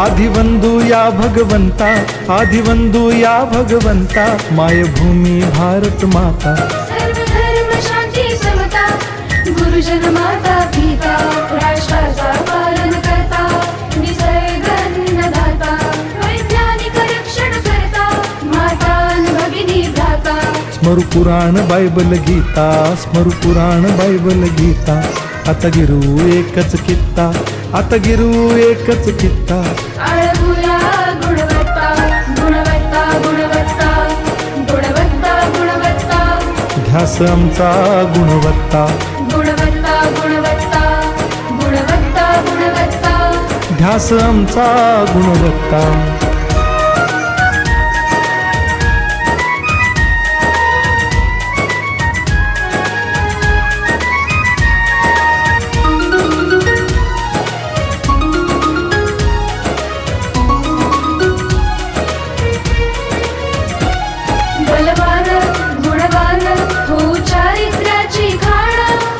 आदिवंदू या भगवंता आदिवंदू या भगवंता मायभूमी भारत माता। सर्व धर्म शांती समता गुरुजन माता पिता राष्ट्राचा पालन करता निसर्ग अन्नदाता वैज्ञानिक रक्षण करता माता न भगिनी भ्राता। स्मरु पुराण बायबल गीता स्मरु पुराण बायबल गीता। आता गिरू एकच कित्ता आता गिरू एकच कित्ता. आळगुया गुणवत्ता गुणवत्ता गुणवत्ता गुणवत्ता गुणवत्ता. ध्यास आमचा गुणवत्ता. गुणवत्ता गुणवत्ता गुणवत्ता गुणवत्ता. ध्यास आमचा गुणवत्ता.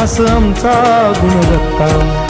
ध्यास आमचा गुणवत्ता